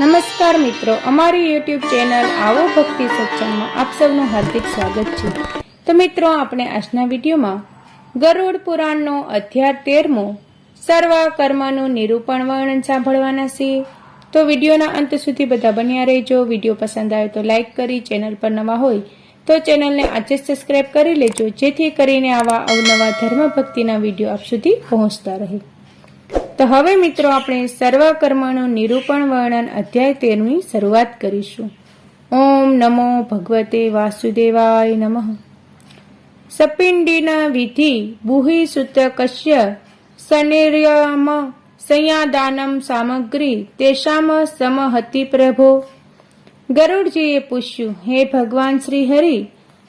નમસ્કાર મિત્રો, અમારી યુટ્યુબ ચેનલ આવો ભક્તિ સત્સંગમાં આપ સૌનું હાર્દિક સ્વાગત છે. તો મિત્રો, આપણે આજના વિડીયોમાં ગરુડ પુરાણનો અધ્યાય તેરમો સર્વ કર્મનું નિરૂપણ વર્ણન સાંભળવાના છીએ. તો વિડીયોના અંત સુધી બધા બન્યા રહેજો. વીડિયો પસંદ આવે તો લાઇક કરી, ચેનલ પર નવા હોય તો ચેનલને આજે જ સબસ્ક્રાઇબ કરી લેજો, જેથી કરીને આવા અવનવા ધર્મ ભક્તિના વીડિયો આપ સુધી પહોંચતા રહે. તો હવે મિત્રો આપણે સર્વકર્મનું નિરૂપણ વર્ણન અધ્યાય તેરની શરૂઆત કરીશું. ઓમ નમો ભગવતે વાસુદેવાય નમઃ. સપિંડીના વિધિ બુહી સુતકસ્ય સનિર્યમ સંયાદાનમ સામગ્રી તેષામ સમહતિ પ્રભો. ગરુડજીએ પૂછ્યું, હે ભગવાન શ્રી હરિ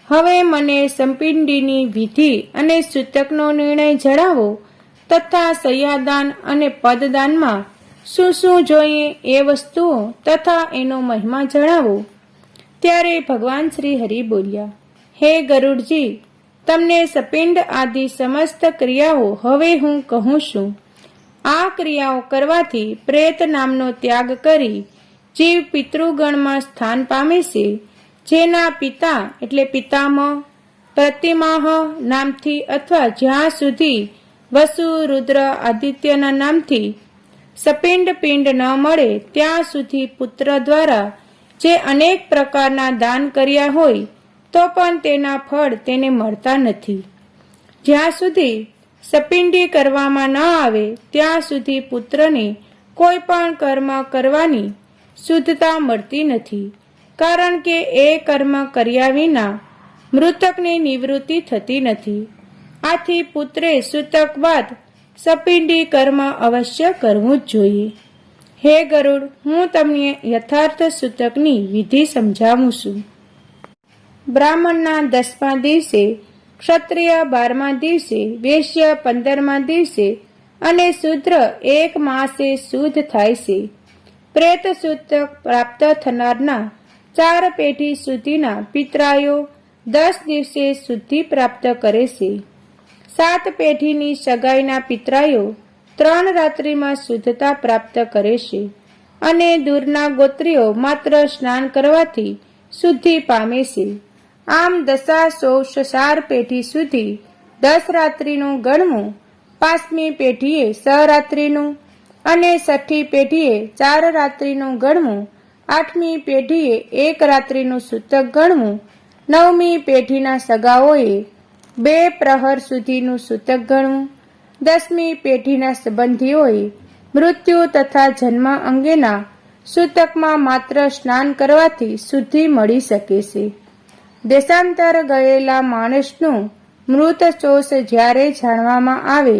હવે મને સંપિંડીની વિધિ અને સૂતકનો નિર્ણય જણાવો તથા સયાદાન અને પદદાનમાં શું શું જોઈએ એ વસ્તુઓ તથા એનો મહિમા જણાવો. ત્યારે ભગવાન શ્રી હરિ બોલ્યા, હે ગરુડજી, તમને સપિંડ આદિ સમસ્ત ક્રિયાઓ હવે હું કહું છું. આ ક્રિયાઓ કરવાથી પ્રેત નામનો ત્યાગ કરી જીવ પિતૃગણમાં સ્થાન પામે છે. જેના પિતા એટલે પિતામહ, પ્રતિમાહ નામથી અથવા જ્યાં સુધી વસુ રુદ્ર આદિત્યના નામથી સપિંડ પિંડ ન મળે ત્યાં સુધી પુત્ર દ્વારા જે અનેક પ્રકારના દાન કર્યા હોય, તો પણ તેના ફળ તેને મળતા નથી. જ્યાં સુધી સપિંડી કરવામાં ન આવે, ત્યાં સુધી પુત્રને કોઈ પણ કર્મ કરવાની શુદ્ધતા મળતી નથી, કારણ કે એ કર્મ કર્યા વિના મૃતકની નિવૃત્તિ થતી નથી. આથી પુત્રે સૂતક બાદ સપિંડી કર્મ અવશ્ય કરવું જ જોઈએ. હે ગરુડ, હું તમને યથાર્થ સૂતકની વિધિ સમજાવું છું. બ્રાહ્મણના દસમા દિવસે, ક્ષત્રિય બારમા દિવસે, વૈશ્ય પંદરમા દિવસે અને શૂદ્ર એક માસે શુદ્ધ થાય છે. પ્રેત સૂતક પ્રાપ્ત થનારના ચાર પેઢી સુધીના પિતરાયો દસ દિવસે શુદ્ધિ પ્રાપ્ત કરે છે. સાત પેઢીની સગાઈના પિતરાયો ત્રણ રાત્રિમાં શુદ્ધતા પ્રાપ્ત કરે છે અને દૂરના ગોત્રીઓ માત્ર સ્નાન કરવાથી શુદ્ધિ પામે છે. આમ દશા સોષ ચાર પેઢી સુધી દસ રાત્રિનું ગણવું પાંચમી પેઢીએ સહરાત્રિનું અને છઠ્ઠી પેઢીએ ચાર રાત્રિનું ગણવું આઠમી પેઢીએ એક રાત્રિનું સૂતક ગણવું નવમી પેઢીના સગાઓએ બે પ્રહર સુધીનું સૂતક ગણવું દસમી પેઢીના સંબંધીઓએ મૃત્યુ તથા જન્મ અંગેના સૂતકમાં માત્ર સ્નાન કરવાથી શુદ્ધિ મળી શકે છે. દેશાંતર ગયેલા માણસનું મૃત ચોષ જ્યારે જાણવામાં આવે,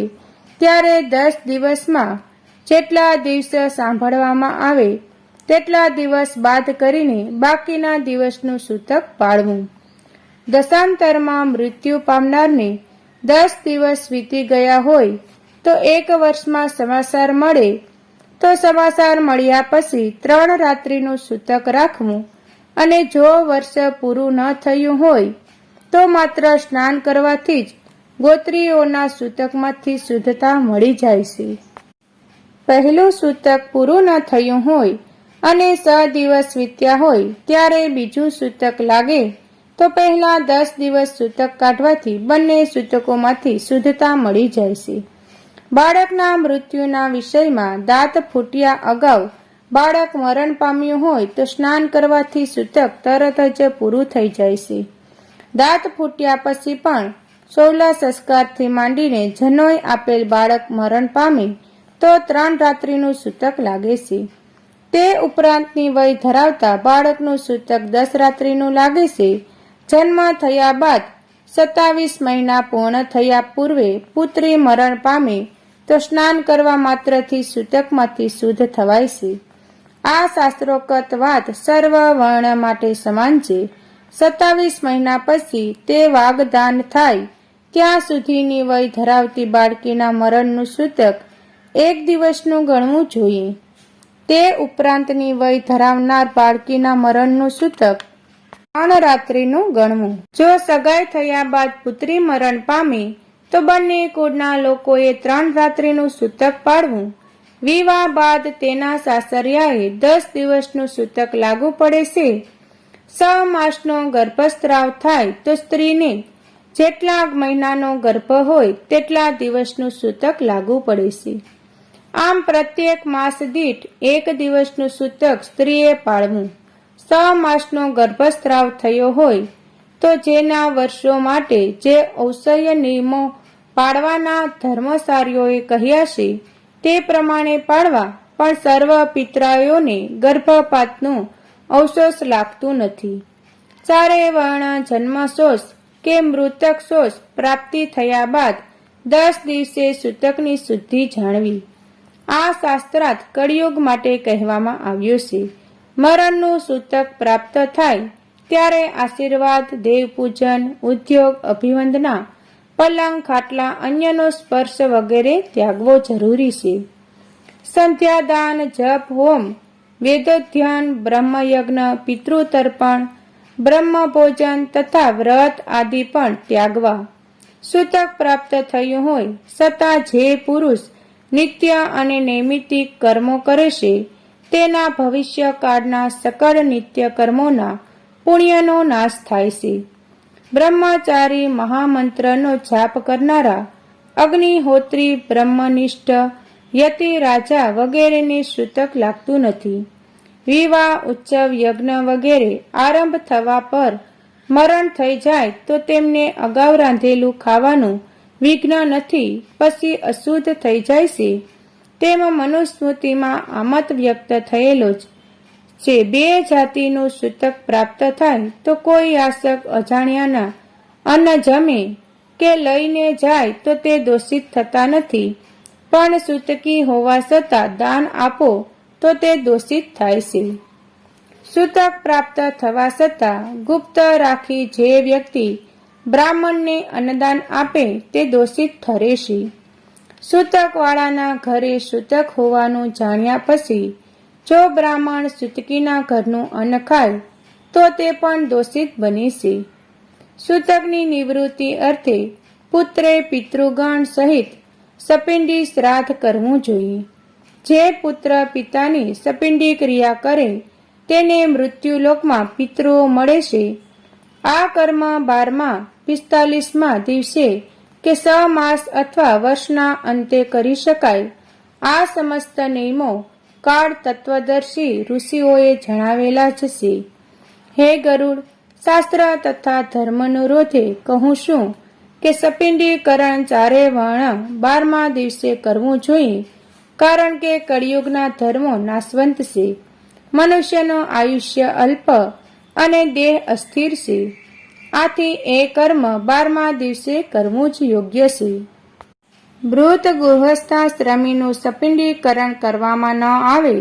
ત્યારે દસ દિવસમાં જેટલા દિવસ સાંભળવામાં આવે, તેટલા દિવસ બાદ કરીને બાકીના દિવસનું સૂતક પાળવું. દશાંતરમાં મૃત્યુ પામનારને દસ દિવસ વીતી ગયા હોય તો એક વર્ષમાં સમાચાર મળે તો સમાચાર મળ્યા પછી ત્રણ રાત્રિનું સૂતક રાખવું અને જો વર્ષ પૂરું ન થયું હોય તો માત્ર સ્નાન કરવાથી જ ગોત્રીઓના સૂતકમાંથી શુદ્ધતા મળી જાય છે. પહેલું સૂતક પૂરું ન થયું હોય અને સ દિવસ વીત્યા હોય ત્યારે બીજું સૂતક લાગે તો પહેલા દસ દિવસ સૂતક કાઢવાથી બંને સૂતકોમાંથી શુદ્ધતા મળી જાય છે બાળકના મૃત્યુના વિષયમાં દાંત ફૂટ્યા અગાઉ બાળક મરણ પામ્યું હોય તો સ્નાન કરવાથી સૂતક તરત જ પૂરું થઈ જાય છે દાંત ફૂટ્યા પછી પણ સોલા સંસ્કારથી માંડીને જનોય આપેલ બાળક મરણ પામે તો ત્રણ રાત્રિનું સૂતક લાગે છે તે ઉપરાંતની વય ધરાવતા બાળકનું સૂતક દસ રાત્રિનું લાગે છે જન્મ થયા બાદ સત્તાવીસ મહિના પૂર્ણ થયા પૂર્વે પુત્રી મરણ પામે તો સ્નાન કરવા માત્રથી સૂતકમાંથી શુદ્ધ થવાય છે. આ શાસ્ત્રોક્ત વાત સર્વ વર્ણ માટે સમાન છે. સત્તાવીસ મહિના પછી તે વાગદાન થાય, ત્યાં સુધીની વય ધરાવતી બાળકીના મરણનું સૂતક એક દિવસનું ગણવું જોઈએ. તે ઉપરાંતની વય ધરાવનાર બાળકીના મરણનું સૂતક ત્રણ રાત્રિનું ગણવું. જો સગાઈ થયા બાદ પુત્રી મરણ પામી, તો બંને કુળના લોકોએ ત્રણ રાત્રિનું સૂતક પાડવું વિવાહ બાદ તેના સાસરિયાએ દસ દિવસનું સૂતક લાગુ પડે છે. છ માસનો ગર્ભસ્ત્રાવ થાય તો સ્ત્રીને જેટલા મહિનાનો ગર્ભ હોય તેટલા દિવસનું સૂતક લાગુ પડે છે. આમ પ્રત્યેક માસ દીઠ એક દિવસનું સૂતક સ્ત્રીએ પાળવું. છ માસનો ગર્ભસ્ત્રાવ થયો હોય, તો જેના વર્ષો માટે જે ઔષધ્ય નિયમો પાળવાના ધર્મસારીઓએ કહ્યા છે, તે પ્રમાણે પાળવા પણ સર્વ પિતરાઓને ગર્ભપાતનું અવશોષ લાગતું નથી. ચારે વર્ણ જન્મશોષ કે મૃતક શોષ પ્રાપ્તિ થયા બાદ દસ દિવસે સૂતકની શુદ્ધિ જાણવી. આ શાસ્ત્રાર્થ કળિયુગ માટે કહેવામાં આવ્યું છે. મરણનું સૂતક પ્રાપ્ત થાય ત્યારે આશીર્વાદ, દેવપૂજન, ઉદ્યોગ, અભિવંદના, પલંગ, ખાટલા, અન્યનો સ્પર્શ વગેરે ત્યાગવો જરૂરી છે. સંધ્યાદાન, જપ, હોમ, વેદોધ્યાન, બ્રહ્મયજ્ઞ, પિતૃતર્પણ, બ્રહ્મભોજન તથા વ્રત આદિ પણ ત્યાગવા. સૂતક પ્રાપ્ત થયું હોય છતાં જે પુરુષ નિત્ય અને નૈમિતિક કર્મો કરે છે તેના ભવિષ્યકાળના સકળ નિત્ય કર્મોના પુણ્યનો નાશ થાય છે. બ્રહ્મચારી મહામંત્રનો જાપ કરનારા અગ્નિહોત્રી બ્રહ્મનિષ્ઠ યતિ રાજા વગેરેને સૂતક લાગતું નથી. વિવાહ ઉત્સવ યજ્ઞ વગેરે આરંભ થવા પર મરણ થઈ જાય તો તેમને અગાઉ રાંધેલું ખાવાનું વિઘ્ન નથી, પછી અશુદ્ધ થઈ જાય છે. તેમ મનુસ્મૃતિમાં આમત વ્યક્ત થયેલો જ છે. બે જાતિનું સૂતક પ્રાપ્ત થાય તો કોઈ આશક, અજાણ્યાના અન્ન જમે કે લઈને જાય તો તે દોષિત થતા નથી. પણ સૂતકી હોવા છતાં દાન આપો તો તે દોષિત થાય છે. સૂતક પ્રાપ્ત થવા છતાં ગુપ્ત રાખી જે વ્યક્તિ બ્રાહ્મણને અન્નદાન આપે તે દોષિત ઠરે છે. સૂતકવાળાના ઘરે સૂતક હોવાનું જાણ્યા પછી, જો બ્રાહ્મણ સૂતકીના ઘરનું અન્ન ખાય, તો તે પણ દોષિત બને છે. સૂતકની નિવૃત્તિ અર્થે પુત્રે પિતૃગણ સહિત સપિંડી શ્રાદ્ધ કરવું જોઈએ. જે પુત્ર પિતાની સપિંડી ક્રિયા કરે, તેને મૃત્યુલોકમાં પિતૃઓ મળે છે. આ કર્મ બારમા પિસ્તાલીસમાં દિવસે કે સ માસ અથવા વર્ષના અંતે કરી શકાય. આ સમસ્ત નિયમો કાળ તત્વદર્શી ઋષિઓએ જણાવેલા જ છે. હે ગરુડ, શાસ્ત્ર તથા ધર્મનુરોધે કહું છું કે સપિંડીકરણ ચારે વર્ણ બારમા દિવસે કરવું જોઈએ, કારણ કે કળિયુગના ધર્મો નાશવંત છે. મનુષ્યનું આયુષ્ય અલ્પ અને દેહ અસ્થિર છે. આથી એ કર્મ બારમા દિવસે કરવું જ યોગ્ય છે. મૃત ગૃહસ્થાશ્રમીનું સપિંડીકરણ કરવામાં ન આવે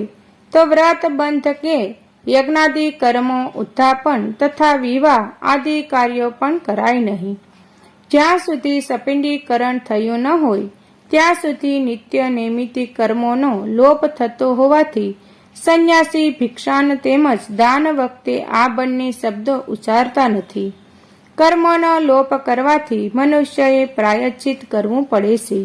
તો વ્રત બંધ કે યજ્ઞાદિ કર્મો ઉત્થાપન તથા વિવાહ આદિ કાર્યો પણ કરાય નહીં. જ્યાં સુધી સપિંડીકરણ થયું ન હોય, ત્યાં સુધી નિત્ય નૈમિતિક કર્મોનો લોપ થતો હોવાથી સંન્યાસી ભિક્ષાન તેમજ દાન વખતે આ બંને શબ્દો ઉચ્ચારતા નથી. કર્મનો લોપ કરવાથી મનુષ્યએ પ્રાયશ્ચિત કરવું પડે છે.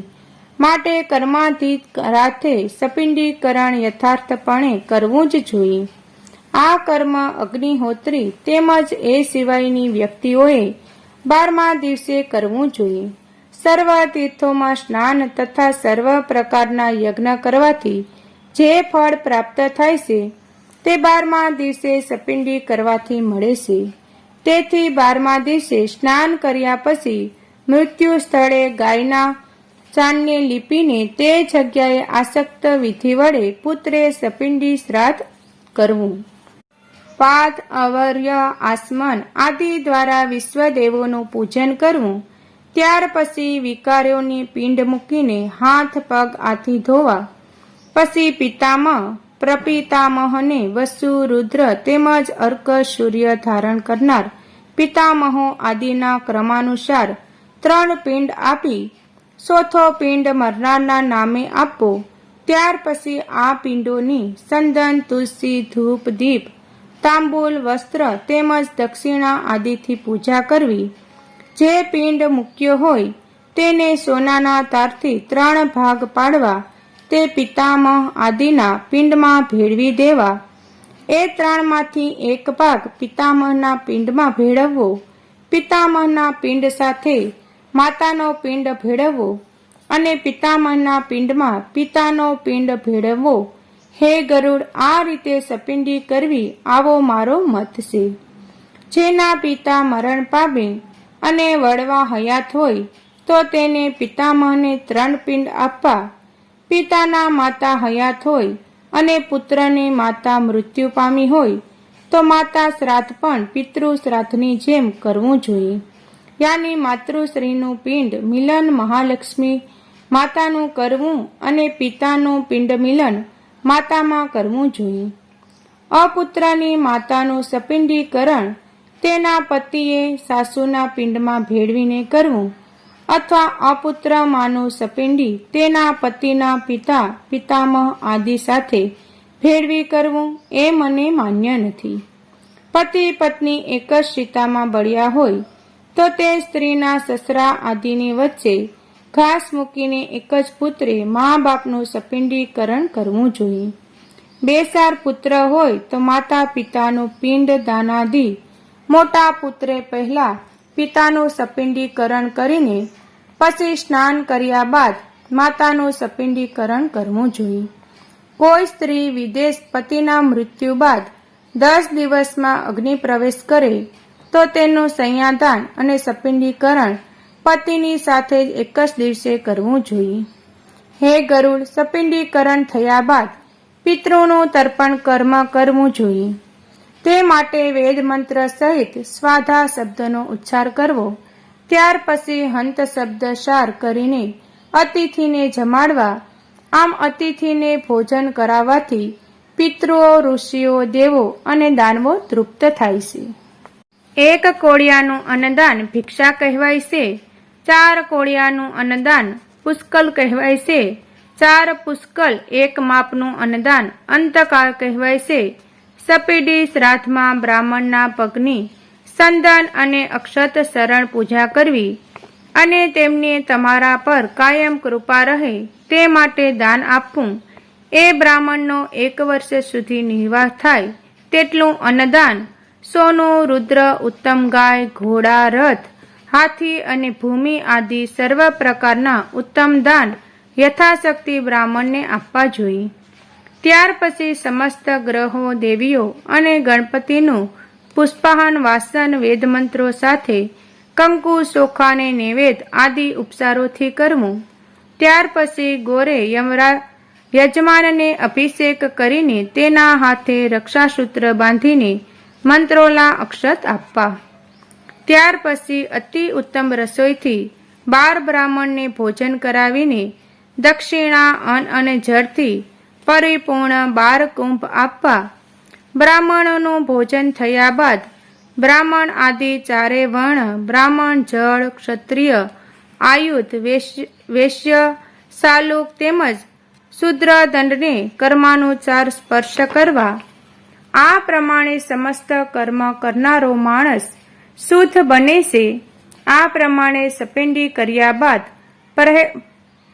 માટે કર્માતીત રાતે સપિંડીકરણ યથાર્થપણે કરવું જ જોઈએ. આ કર્મ અગ્નિહોત્રી તેમજ એ સિવાયની વ્યક્તિઓએ બારમા દિવસે કરવું જોઈએ. સર્વ તીર્થોમાં સ્નાન તથા સર્વ પ્રકારના યજ્ઞ કરવાથી જે ફળ પ્રાપ્ત થાય છે, તે બારમા દિવસે સપિંડી કરવાથી મળે છે. તેથી બારમા દિવસે સ્નાન કર્યા પછી મૃત્યુ સ્થળે ગાયના ચાંદને લીપીને તે જગ્યાએ આસક્ત વિધિ વડે પુત્રે સપિંડી શ્રાદ્ધ કરવું. પાદ, અવર્ય, આસમન આદિ દ્વારા વિશ્વદેવોનું પૂજન કરવું. ત્યાર પછી વિકારોની પિંડ મૂકીને હાથ, પગ આથી ધોવા. પછી પિતામહ પ્રપિતામહને વસુ રુદ્ર તેમજ અર્ક સૂર્ય ધારણ કરનાર પિતામહો આદિના ક્રમાનુસાર ત્રણ પિંડ આપી ચોથો પિંડ મરનારના નામે આપવો. ત્યાર પછી આ પિંડોની સંદન, તુલસી, ધૂપ, દીપ, તાંબુલ, વસ્ત્ર તેમજ દક્ષિણા આદિથી પૂજા કરવી. જે પિંડ મૂક્યો હોય તેને સોનાના તારથી ત્રણ ભાગ પાડવા. તે પિતામહ આદિના પિંડમાં ભેળવી દેવા. એ ત્રણમાંથી એક ભાગ પિતામહના પિંડમાં ભેળવવો. પિતામહના પિંડ સાથે માતાનો પિંડ ભેળવવો અને પિતામહના પિંડમાં પિતાનો પિંડ ભેળવવો. હે ગરુડ, આ રીતે સપિંડી કરવી આવો મારો મત છે. જેના પિતા મરણ પામે અને વડવા હયાત હોય, તો તેને પિતામહને ત્રણ પિંડ આપવા પિતાના માતા હયાત હોય અને પુત્રની માતા મૃત્યુ પામી હોય, તો માતા શ્રાદ્ધ પણ પિતૃ શ્રાદ્ધની જેમ કરવું જોઈએ. યાની માતૃશ્રીનું પિંડ મિલન મહાલક્ષ્મી, માતાનું કરવું અને પિતાનું પિંડ મિલન માતામાં કરવું જોઈએ. અપુત્રની માતાનું સપિંડીકરણ તેના પતિએ સાસુના પિંડમાં ભેળવીને કરવું અથવા અપુત્ર માનું સપિંડી તેના પતિના પિતા, પિતામહ આદિ સાથે ભેળવી કરવું એ મને માન્ય નથી. પતિ પત્ની એક જ સીતામાં બળ્યા હોય, તો તે સ્ત્રીના સસરા આદિની વચ્ચે ઘાસ મૂકીને એક જ પુત્રે મા બાપનું સપિંડીકરણ કરવું જોઈએ. બેસાર પુત્ર હોય તો માતા પિતાનું પિંડ દાનાદી મોટા પુત્રે પહેલા પિતાનું સપિંડીકરણ કરીને પછી સ્નાન કર્યા બાદ માતાનું સપિંડીકરણ કરવું જોઈએ. કોઈ સ્ત્રી વિદેશ પતિના મૃત્યુ બાદ દસ દિવસમાં અગ્નિ પ્રવેશ કરે તો તેનું સંયાદાન અને સપિંડીકરણ પતિની સાથે જ એક જ દિવસે કરવું જોઈએ. હે ગરુડ, સપિંડીકરણ થયા બાદ પિતૃનું તર્પણ કર્મ કરવું જોઈએ. તે માટે વેદ મંત્ર સહિત સ્વાધા શબ્દનો ઉચ્ચાર કરવો. ત્યાર પછી હંત શબ્દ સાર કરીને અતિથિને જમાડવા. આમ અતિથિને ભોજન કરાવવાથી પિતૃઓ, ઋષિઓ, દેવો અને દાનવો તૃપ્ત થાય છે. એક કોળિયાનું અન્નદાન ભિક્ષા કહેવાય છે. ચાર કોળિયાનું અન્નદાન પુષ્કલ કહેવાય છે. ચાર પુષ્કલ એક માપનું અન્નદાન અંતકાળ કહેવાય છે. સપીડી શ્રાદ્ધમાં બ્રાહ્મણના પગની સંદન અને અક્ષત શરણ પૂજા કરવી અને તેમને તમારા પર કાયમ કૃપા રહે તે માટે દાન આપવું. એ બ્રાહ્મણનો એક વર્ષ સુધી નિર્વાહ થાય તેટલું અન્નદાન, સોનું, રુદ્ર, ઉત્તમ ગાય, ઘોડા, રથ, હાથી અને ભૂમિ આદિ સર્વ પ્રકારના ઉત્તમ દાન યથાશક્તિ બ્રાહ્મણને આપવા જોઈએ. ત્યાર પછી સમસ્ત ગ્રહો, દેવીઓ અને ગણપતિનું પુષ્પાહન, વાસન, વેદમંત્રો સાથે કંકુ ચોખાને નૈવેદ આદિ ઉપચારોથી કરવું. ત્યાર પછી ગોરે યમરા યજમાનને અભિષેક કરીને તેના હાથે રક્ષાસૂત્ર બાંધીને મંત્રોલા અક્ષત આપવા. ત્યાર પછી અતિ ઉત્તમ રસોઈથી બાર બ્રાહ્મણને ભોજન કરાવીને દક્ષિણા, અન્ન અને જળથી પરિપૂર્ણ બાર કુંભ આપવા. બ્રાહ્મણોનું ભોજન થયા બાદ બ્રાહ્મણ આદિ ચારે વર્ણ બ્રાહ્મણ જળ, ક્ષત્રિય, આયુધ વેશ્ય, સાલુક તેમજ શુદ્ર દંડને કર્માનુચાર સ્પર્શ કરવા. આ પ્રમાણે સમસ્ત કર્મ કરનારો માણસ શુદ્ધ બને છે. આ પ્રમાણે સપેન્ડી કર્યા બાદ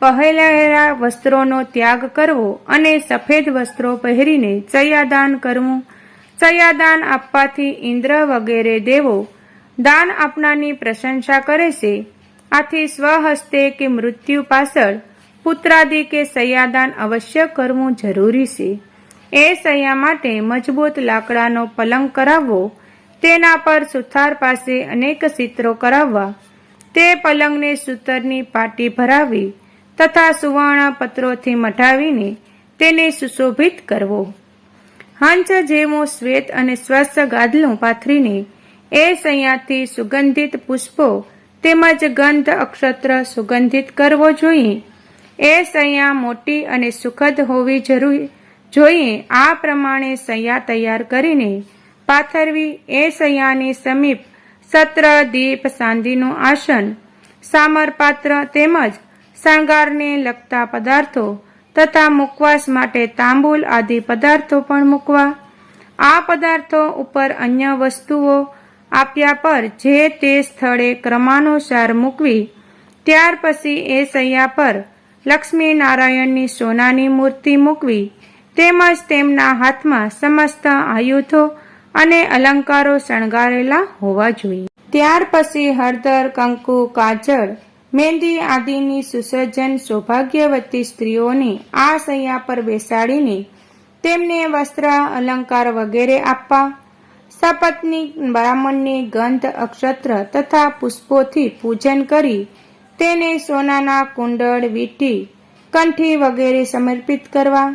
પહેલેલા વસ્ત્રોનો ત્યાગ કરવો અને સફેદ વસ્ત્રો પહેરીને ચયાદાન કરવું. ચયાદાન આપવાથી ઇન્દ્ર વગેરે દેવો દાન આપનારની પ્રશંસા કરે છે. આથી સ્વહસ્તે કે મૃત્યુ પાછળ પુત્રાદિ કે સયાદાન અવશ્ય કરવું જરૂરી છે. એ સયા માટે મજબૂત લાકડાનો પલંગ કરાવવો, તેના પર સુથાર પાસે અનેક ચિત્રો કરાવવા, તે પલંગને સૂતરની પાટી ભરાવી તથા સુવર્ણ પત્રોથી મઠાવીને તેને સુશોભિત કરવો. હંસ જેવો શ્વેત અને સ્વસ્થ ગાદલું પાથરીને એ સૈયાથી સુગંધિત પુષ્પો તેમજ ગંધ અક્ષત્ર સુગંધિત કરવો જોઈએ. એ સૈયા મોટી અને સુખદ હોવી જરૂરી જોઈએ. આ પ્રમાણે સૈયા તૈયાર કરીને પાથરવી એ સૈયાની સમીપ સત્ર, દીપ સાંદીનું આસન, સામરપાત્ર તેમજ શણગારને લગતા પદાર્થો તથા મુકવાસ માટે તાંબુલ આદિ પદાર્થો પણ મૂકવા. આ પદાર્થો ઉપર અન્ય વસ્તુઓ આપ્યા પર જે તે સ્થળે ક્રમાનુસાર મૂકવી, ત્યાર પછી એ સૈયા પર લક્ષ્મી નારાયણની સોનાની મૂર્તિ મૂકવી, તેમજ તેમના હાથમાં સમસ્ત આયુધો અને અલંકારો શણગારેલા હોવા જોઈએ. ત્યાર પછી હળદર, કંકુ, કાજળ મહેંદી આદિની સુસજ્જન સૌભાગ્યવતી સ્ત્રીઓને આ સૈયા પર બેસાડીને તેમને વસ્ત્ર, અલંકાર વગેરે આપવા, સપત્ની બ્રાહ્મણને ગંધ અક્ષત્ર તથા પુષ્પોથી પૂજન કરી તેને સોનાના કુંડળ વીંટી, કંઠી વગેરે સમર્પિત કરવા,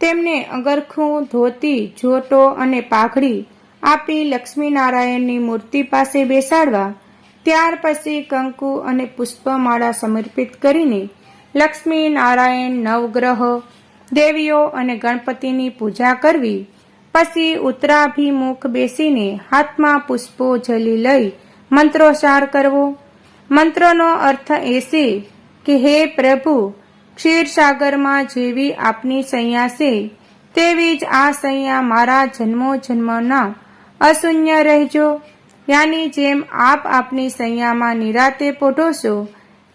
તેમને અગરખું ધોતી જોટો અને પાઘડી આપી લક્ષ્મીનારાયણની મૂર્તિ પાસે બેસાડવા ત્યાર પછી કંકુ અને પુષ્પમાળા સમર્પિત કરીને લક્ષ્મી નારાયણ નવગ્રહ, દેવીઓ અને ગણપતિની પૂજા કરવી. પછી ઉત્તરાભિમુખ બેસીને હાથમાં પુષ્પો જલી લઈ મંત્રોચ્ચાર કરવો. મંત્રનો અર્થ એ છે કે, હે પ્રભુ, ક્ષીરસાગરમાં જેવી આપની સંયા છે, તેવી જ આ સંયા મારા જન્મો જન્મના અશૂન્ય રહેજો. યાની જેમ આપ આપની સૈયામાં નિરાતે પોઢોશો,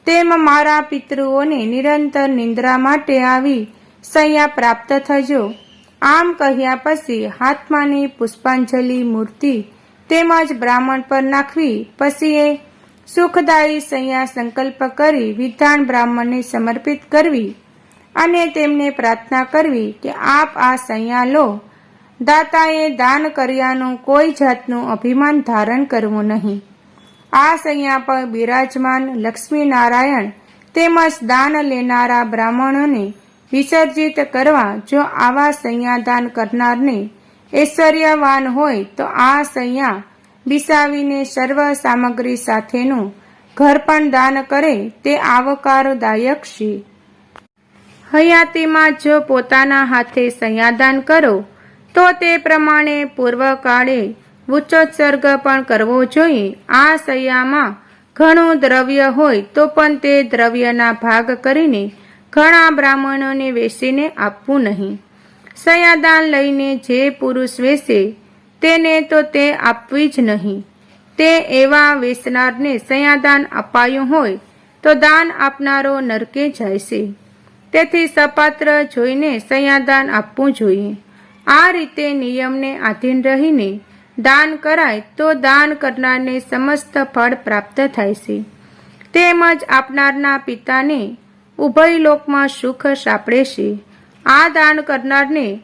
તેમ મારા પિતૃઓને નિરંતર નિંદ્રા માટે આવી સૈયા પ્રાપ્ત થજો. આમ કહ્યા પછી હાથમાંની પુષ્પાંજલિ મૂર્તિ તેમજ બ્રાહ્મણ પર નાખવી, પછી એ સુખદાયી સૈયા સંકલ્પ કરી વિધાન બ્રાહ્મણને સમર્પિત કરવી અને તેમને પ્રાર્થના કરવી કે આપ આ સૈયા લો. દાતાએ દાન કર્યાનું કોઈ જાતનું અભિમાન ધારણ કરવું નહીં. આ સૈયા પર બિરાજમાન લક્ષ્મીનારાયણ તેમજ દાન લેનારા બ્રાહ્મણોને વિસર્જિત કરવા જો આવા સંયાદાન કરનારને ઐશ્વર્યવાન હોય તો આ સંયા બિસાવીને સર્વ સામગ્રી સાથેનું ઘર પણ દાન કરે તે આવકારદાયક છે. હયાતીમાં જો પોતાના હાથે સંયાદાન કરો તો તે પ્રમાણે પૂર્વકાળે ઉચ્ચોત્સર્ગ પણ કરવો જોઈએ આ સૈયામાં ઘણું દ્રવ્ય હોય તો પણ તે દ્રવ્યના ભાગ કરીને ઘણા બ્રાહ્મણોને વેસીને આપવું નહીં. સયાદાન લઈને જે પુરુષ વેસે તેને તો તે આપવી જ નહીં. તે એવા વેચનારને સયાદાન અપાયું હોય તો દાન આપનારો નરકે જાય છે. તેથી સપાત્ર જોઈને સયાદાન આપવું જોઈએ. આ રીતે નિયમને આધીન રહીને દાન કરાય તો દાન કરનારને સમસ્ત ફળ પ્રાપ્ત થાય છે. તેમજ આપનારના પિતાને ઉભય લોકમાં સુખ સાંપડે છે. આ દાન કરનારને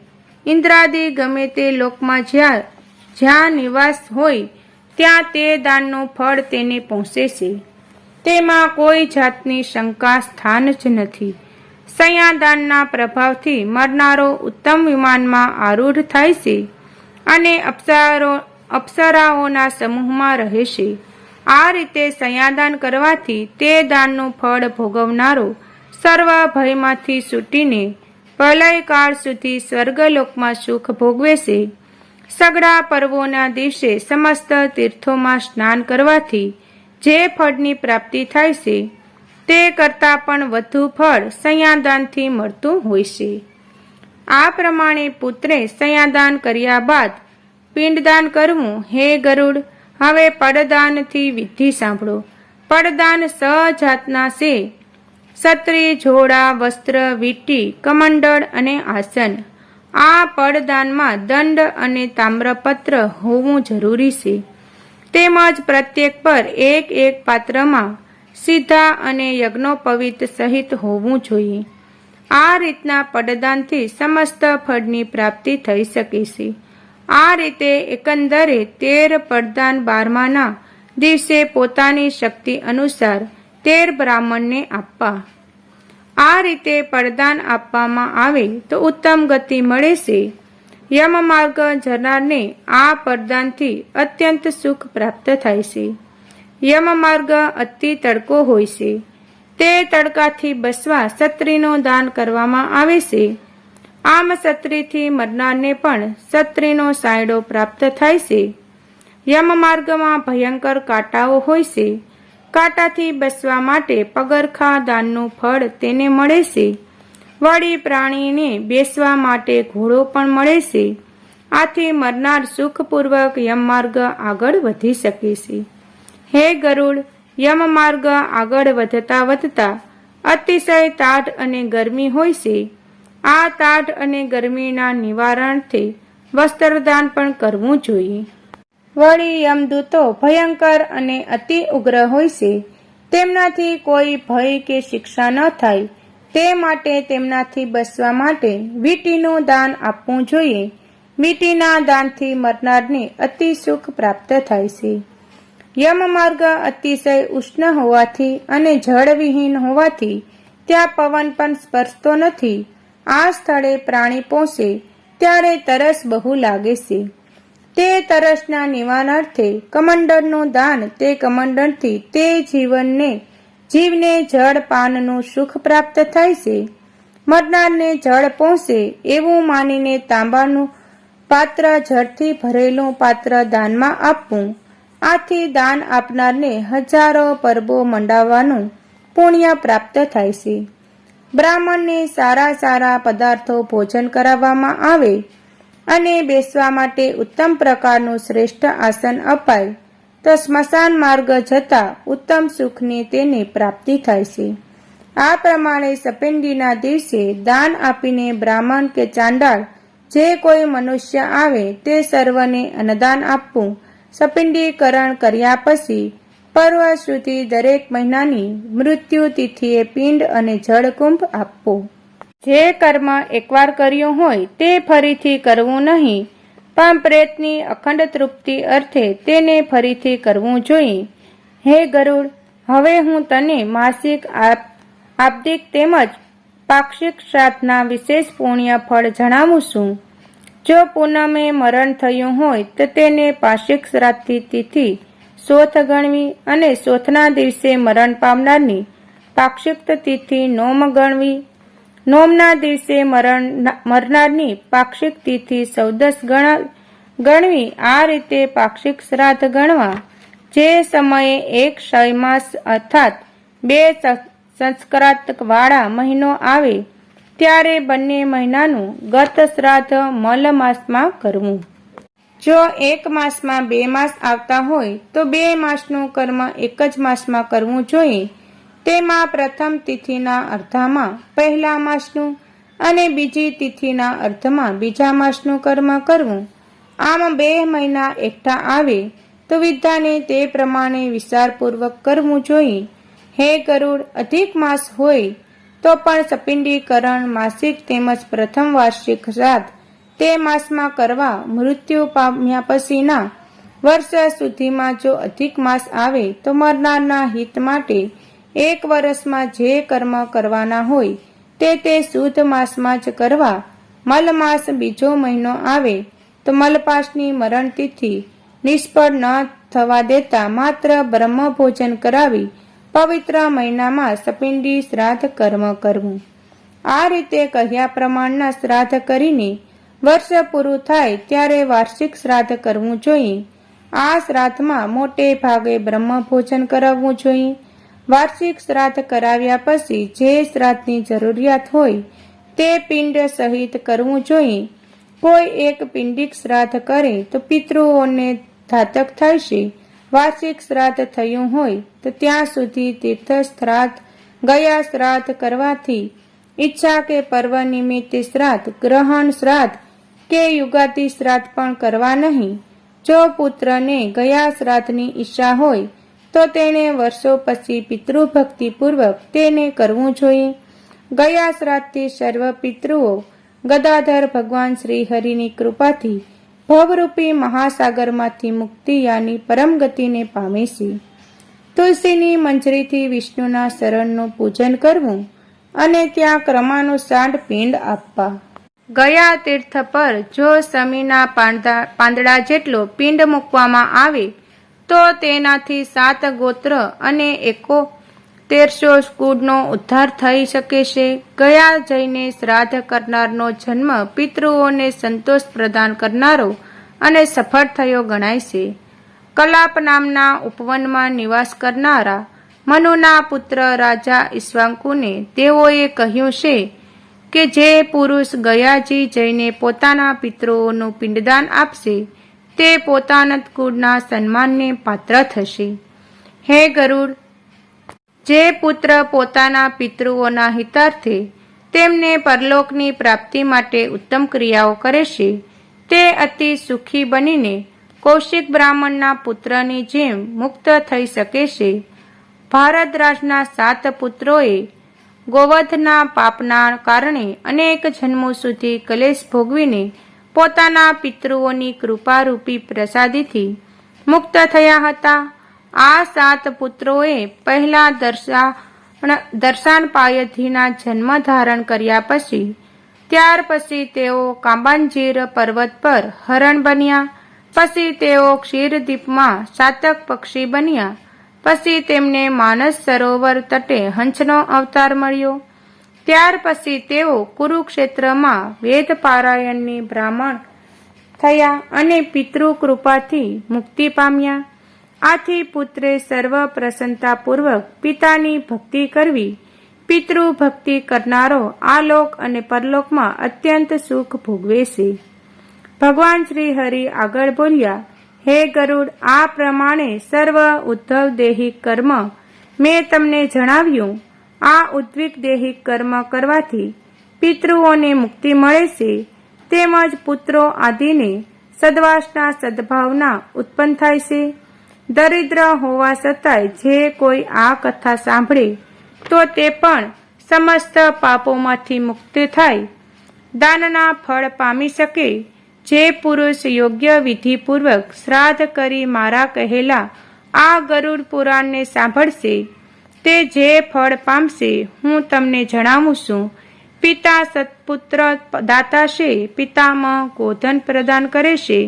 ઇન્દ્રાદિ ગમે તે લોકમાં જ્યાં જ્યાં નિવાસ હોય, ત્યાં તે દાનનું ફળ તેને પહોંચે છે. તેમાં કોઈ જાતની શંકા સ્થાન જ નથી. સંયાદાનના પ્રભાવથી મરનારો ઉત્તમ વિમાનમાં આરૂઢ થાય છે અને અપ્સરો, અપ્સરાઓના સમૂહમાં રહે છે. આ રીતે સંયાદાન કરવાથી તે દાનનું ફળ ભોગવનારો સર્વ ભયમાંથી છૂટીને પ્રલયકાળ સુધી સ્વર્ગલોકમાં સુખ ભોગવે છે. સગડા પર્વોના દિવસે સમસ્ત તીર્થોમાં સ્નાન કરવાથી જે ફળની પ્રાપ્તિ થાય છે તે કરતાં પણ વધુ ફળ સંયાદાનથી મળતું હોય છે. આ પ્રમાણે પુત્રે સંયાદાન કર્યા બાદ પિંડદાન કરવું, હે ગરુડ, હવે પડદાનથી વિધિ સાંભળો. પડદાન સજાતના છે. સત્રી જોડા વસ્ત્ર, વીટી, કમંડળ અને આસન. આ પડદાનમાં દંડ અને તામ્રપત્ર હોવું જરૂરી છે. તેમજ પ્રત્યેક પર એક એક પાત્રમાં સીધા અને યજ્ઞોપવિત સહિત હોવું જોઈએ. આ રીતના પડદાનથી સમસ્ત ફળની પ્રાપ્તિ થઈ શકે છે. આ રીતે એકંદરે તેર પડદાન બારમાના દિવસે પોતાની શક્તિ અનુસાર તેર બ્રાહ્મણને આપવા. આ રીતે પડદાન આપવામાં આવે તો ઉત્તમ ગતિ મળે છે. યમ માર્ગ જનારને આ પડદાનથી અત્યંત સુખ પ્રાપ્ત થાય છે. યમ માર્ગ અતિ તડકો હોય છે. તે તડકાથી બસવા સત્રીનો દાન કરવામાં આવે છે. આમ સત્રીથી મરનારને પણ સત્રીનો સાયડો પ્રાપ્ત થાય છે. યમ માર્ગમાં ભયંકર કાંટાઓ હોય છે. કાંટાથી બસવા માટે પગરખા દાનનું ફળ તેને મળે છે. વળી પ્રાણીને બેસવા માટે ઘોડો પણ મળે છે. આથી મરનાર સુખપૂર્વક યમ માર્ગ આગળ વધી શકે છે. હે ગરુડ યમ માર્ગ આગળ વધતા વધતા. અતિશય તાટ અને ગરમી હોય છે. આ તાટ અને ગરમીના નિવારણથી વસ્ત્રદાન પણ કરવું જોઈએ. વળી યમદૂતો ભયંકર અને અતિ ઉગ્ર હોય છે. તેમનાથી કોઈ ભય કે શિક્ષા ન થાય. તે માટે તેમનાથી બચવા માટે વીટીનું દાન આપવું જોઈએ. વીટીના દાનથી મરનારને અતિ સુખ પ્રાપ્ત થાય છે. યમ માર્ગ અતિશય ઉષ્ણ હોવાથી અને જળવિહીન હોવાથી ત્યાં પવન પણ સ્પર્શતો નથી. આ સ્થળે પ્રાણી પહોંચે ત્યારે તરસ બહુ લાગે છે. તે તરસના નિવારણાર્થે કમંડળનું દાન તે કમંડળથી તે જીવનને, જીવને જળ પાનનું સુખ પ્રાપ્ત થાય છે. મરનારને જળ પહોંચે એવું માનીને તાંબાનું પાત્ર જળથી ભરેલું પાત્ર દાનમાં આપવું. આથી દાન આપનારને હજારો પરબો મંડાવવાનું પુણ્ય પ્રાપ્ત થાય છે. બ્રાહ્મણને સારા સારા પદાર્થો ભોજન કરાવવામાં આવે અને બેસવા માટે ઉત્તમ પ્રકારનું શ્રેષ્ઠ આસન અપાય, તો સ્મશાન માર્ગ જતા ઉત્તમ સુખની તેને પ્રાપ્તિ થાય છે. આ પ્રમાણે સપેન્ડીના દિવસે દાન આપીને બ્રાહ્મણ કે ચાંડાળ જે કોઈ મનુષ્ય આવે તે સર્વને અન્નદાન આપવું સપિંડીકરણ કર્યા પછી પર્વ સુધી દરેક મહિનાની મૃત્યુ તિથિએ પિંડ અને જળકુંભ આપવો. જે કર્મ એકવાર કર્યું હોય તે ફરીથી કરવું નહીં, પણ પ્રેતની અખંડ તૃપ્તિ અર્થે તેને ફરીથી કરવું જોઈએ. હે ગરુડ, હવે હું તને માસિક આપ આપદિક તેમજ પાક્ષિક શ્રાદ્ધના વિશેષ પુણ્ય ફળ જણાવું છું. જો પૂનમે મરણ થયું હોય, તો તેને પાક્ષિક શ્રાદ્ધથી તિથિ સોથ ગણવી અને સોથના દિવસે મરણ પામનારની પાક્ષિક તિથિ નોમ ગણવી. નોમના દિવસે મરણ મરનારની પાક્ષિક તિથિ ચૌદસ ગણ, ગણવી. આ રીતે પાક્ષિક શ્રાદ્ધ ગણવા જે સમયે એક માસ અર્થાત બે સંસ્કરાત વાળા મહિનો આવે ત્યારે બંને મહિનાનું ગત શ્રાદ્ધ મલ માસમાં કરવું. જો એક માસમાં બે માસ આવતા હોય, તો બે માસનું કર્મ એક જ માસમાં કરવું જોઈએ. તેમાં પ્રથમ તિથિના અર્ધામાં પહેલા માસનું અને બીજી તિથિના અર્ધમાં બીજા માસનું કર્મ કરવું. આમ બે મહિના એકઠા આવે, તો વિદ્યાને તે પ્રમાણે વિચારપૂર્વક કરવું જોઈએ. હે ગરુડ, અધિક માસ હોય તો પણ સપિંડીકરણ માસિક તેમજ પ્રથમ વાર્ષિક શ્રાદ્ધ તે માસમાં કરવા મૃત્યુ પામ્યા પછીના વર્ષ સુધીમાં જો અધિક માસ આવે તો મરનારના હિત માટે એક વર્ષમાં જે કર્મ કરવાના હોય તે તે શુદ્ધ માસમાં જ કરવા. મલમાસ બીજો મહિનો આવે તો મલપાસની મરણતિથિ નિષ્ફળ ન થવા દેતા માત્ર બ્રહ્મ ભોજન કરાવી પવિત્ર મહિનામાં સપિંડી શ્રાદ્ધ કર્મ કરવું. આ રીતે કહ્યા પ્રમાણના શ્રાદ્ધ કરીને વર્ષ પૂરું થાય ત્યારે વાર્ષિક શ્રાદ્ધ કરવું જોઈએ. આ શ્રાદ્ધમાં મોટે ભાગે બ્રહ્મ ભોજન કરાવવું જોઈએ. વાર્ષિક શ્રાદ્ધ કરાવ્યા પછી જે શ્રાદ્ધની જરૂરિયાત હોય તે પિંડ સહિત કરવું જોઈએ. કોઈ એક પિંડિક શ્રાદ્ધ કરે તો પિતૃઓને ઘાતક થાય છે. વાર્ષિક શ્રાદ્ધ થયું હોય, તો ત્યાં સુધી તીર્થ શ્રાદ્ધ ગયા શ્રાદ્ધ કરવાથી ઈચ્છા કે પર્વ નિમિત્તે શ્રાદ્ધ, ગ્રહણ શ્રાદ્ધ કે યુગાતી શ્રાદ્ધ પણ કરવા નહીં. જો પુત્રને ગયા શ્રાદ્ધની ઈચ્છા હોય, તો તેણે વર્ષો પછી પિતૃભક્તિપૂર્વક તેને કરવું જોઈએ. ગયા શ્રાદ્ધથી સર્વ પિતૃઓ ગદાધર ભગવાન શ્રી હરિની કૃપાથી ભવરૂપી મહાસાગરમાંથી મુક્તિ યાની પરમ ગતિને પામે તુલસીની મંજરીથી વિષ્ણુના શરણનું પૂજન કરવું અને ત્યાં ક્રમાનુસાર પિંડ આપવા. ગયા તીર્થ પર જો સમીના પાંદડા જેટલો પિંડ મૂકવામાં આવે, તો તેનાથી સાત ગોત્ર અને એકો તેરસો કુળનો ઉદ્ધાર થઈ શકે છે. ગયા જઈને શ્રાદ્ધ કરનારનો જન્મ પિતૃઓને સંતોષ પ્રદાન કરનારો અને સફળ થયો ગણાય છે. કલાપ નામના ઉપવનમાં નિવાસ કરનારા મનુના પુત્ર રાજા ઈશ્વાંકુને તેઓએ કહ્યું છે કે જે પુરુષ ગયાજી જઈને પોતાના પિતૃઓનું પિંડદાન આપશે, તે પોતાના કુળના સન્માનને પાત્ર થશે. હે ગરુડ જે પુત્ર પોતાના પિતૃઓના હિતાર્થે તેમને પરલોકની પ્રાપ્તિ માટે ઉત્તમ ક્રિયાઓ કરે છે, તે અતિ સુખી બનીને કૌશિક બ્રાહ્મણના પુત્રની જેમ મુક્ત થઈ શકે છે. ભારતરાજના સાત પુત્રોએ ગોવધના પાપના કારણે અનેક જન્મો સુધી કલેશ ભોગવીને પોતાના પિતૃઓની કૃપારૂપી પ્રસાદીથી મુક્ત થયા હતા. આ સાત પુત્રોએ પહેલા દર્શાણ દર્શાન પાયથીના જન્મ ધારણ કર્યા પછી, ત્યાર પછી તેઓ કાંબાંજીર પર્વત પર હરણ બન્યા, પછી તેઓ ક્ષીરદીપમાં સાતક પક્ષી બન્યા, પછી તેમને માનસ સરોવર તટે હંસનો અવતાર મળ્યો. ત્યાર પછી તેઓ કુરુક્ષેત્રમાં વેદ પારાયણની બ્રાહ્મણ થયા અને પિતૃ કૃપાથી મુક્તિ પામ્યા. આથી પુત્રે સર્વ પ્રસન્નતાપૂર્વક પિતાની ભક્તિ કરવી પિતૃ ભક્તિ કરનારો આ લોક અને પરલોકમાં અત્યંત સુખ ભોગવે છે ભગવાન શ્રી હરિ આગળ બોલ્યા, હે ગરુડ, આ પ્રમાણે સર્વ ઉદ્ધવ દેહિક કર્મ મેં તમને જણાવ્યું. આ ઉદ્વિક દેહિક કર્મ કરવાથી પિતૃઓને મુક્તિ મળે છે. તેમજ પુત્રો આદિને સદવાસના સદભાવના ઉત્પન્ન થાય છે. દરિદ્ર હોવા છતાંય જે કોઈ આ કથા સાંભળે, તો તે પણ સમસ્ત પાપોમાંથી મુક્ત થાય. દાનના ફળ પામી શકે. જે પુરુષ યોગ્ય વિધિપૂર્વક શ્રાદ્ધ કરી મારા કહેલા, આ ગરુડ પુરાણને સાંભળશે. તે જે ફળ પામશે, હું તમને જણાવું છું. પિતા સત્પુત્ર દાતા છે પિતામાં ગોધન પ્રદાન કરે છે.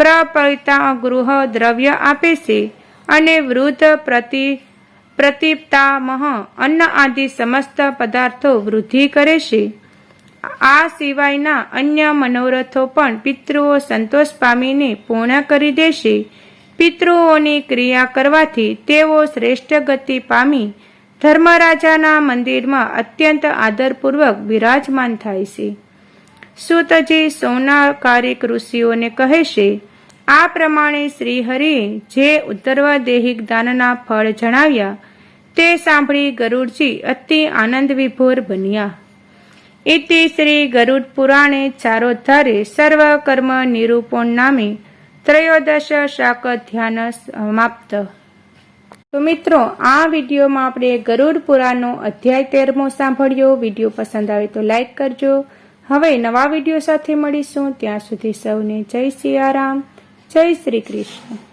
પ્રપિતા ગૃહ દ્રવ્ય આપે છે અને વૃદ્ધ પ્રતિ પ્રતિપતામહ અન્ન આદિ સમસ્ત પદાર્થો વૃદ્ધિ કરે છે આ સિવાયના અન્ય મનોરથો પણ પિતૃઓ સંતોષ પામીને પૂર્ણ કરી દેશે પિતૃઓની ક્રિયા કરવાથી તેઓ શ્રેષ્ઠ ગતિ પામી ધર્મરાજાના મંદિરમાં અત્યંત આદરપૂર્વક બિરાજમાન થાય છે સુતજી સૌનાકારિક ઋષિઓને કહે છે આ પ્રમાણે શ્રીહરિ જે ઉત્તરવાદેહિક દાનના ફળ જણાવ્યા, તે સાંભળી ગરુડજી અતિ આનંદ વિભોર બન્યા. ઇતિ શ્રી ગરુડ પુરાણે ચારોધારે સર્વ કર્મ નિરૂપણ નામે ત્રયોદશ શાક ધ્યાન સમાપ્ત. તો મિત્રો, આ વિડીયોમાં આપણે ગરુડ પુરાણનો અધ્યાય તેરમો સાંભળ્યો. વીડિયો પસંદ આવે તો લાઈક કરજો. હવે નવા વીડિયો સાથે મળીશું. ત્યાં સુધી સૌને જય સિયારામ જય શ્રી કૃષ્ણ.